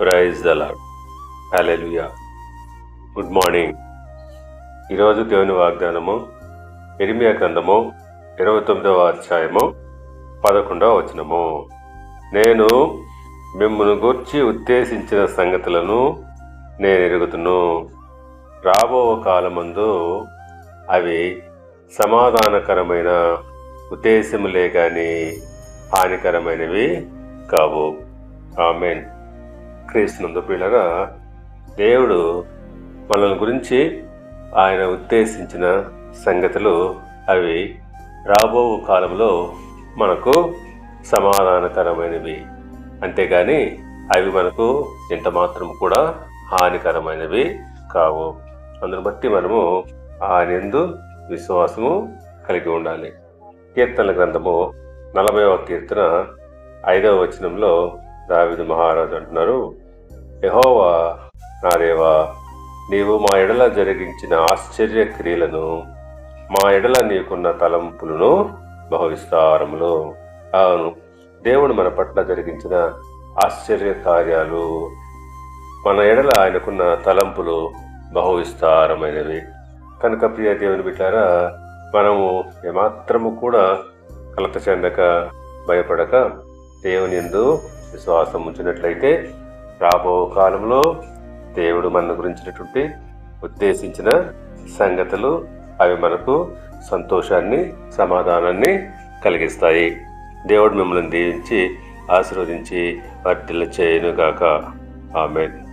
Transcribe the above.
Praise the lord good morning. ఈరోజు దేవుని వాగ్దానము ఎరిమియా గ్రంథము ఇరవై తొమ్మిదవ అధ్యాయము పదకొండవ వచనము. నేను మిమ్మల్ని గూర్చి ఉద్దేశించిన సంగతులను నేను ఎరుగుతును రాబో కాలమందు అవి సమాధానకరమైన ఉద్దేశములే కానీ హానికరమైనవి కావు. ఆమెన్. క్రీస్తునందు పిల్లగా దేవుడు మనల్ని గురించి ఆయన ఉద్దేశించిన సంగతులు అవి రాబో కాలంలో మనకు సమాధానకరమైనవి. అంతేగాని అవి మనకు ఎంత మాత్రం కూడా హానికరమైనవి కావు. అందును బట్టి మనము ఆయన ఎందు విశ్వాసము కలిగి ఉండాలి. కీర్తనల గ్రంథము నలభైవ కీర్తన ఐదవ వచనంలో దావిదు మహారాజు అంటున్నారు యహోవా నారేవా నీవు మా ఎడల జరిగించిన ఆశ్చర్య క్రియలను మా ఎడల నీకున్న తలంపులను బహువిస్తారములు. అవును దేవుడు మన పట్ల జరిగించిన ఆశ్చర్య కార్యాలు మన ఎడల ఆయనకున్న తలంపులు బహు విస్తారమైనవి కనుక ప్రియ దేవుని బిడ్డారా మనము ఏమాత్రము కూడా కలత చెందక భయపడక దేవుని ఎందు విశ్వాసం ఉంచినట్లయితే రాబో కాలంలో దేవుడు మన గురించినటువంటి ఉద్దేశించిన సంగతులు అవి మనకు సంతోషాన్ని సమాధానాన్ని కలిగిస్తాయి. దేవుడు మిమ్మల్ని దీవించి ఆశీర్వదించి వర్ధిల్ల చేయనుగాక ఆమెన్.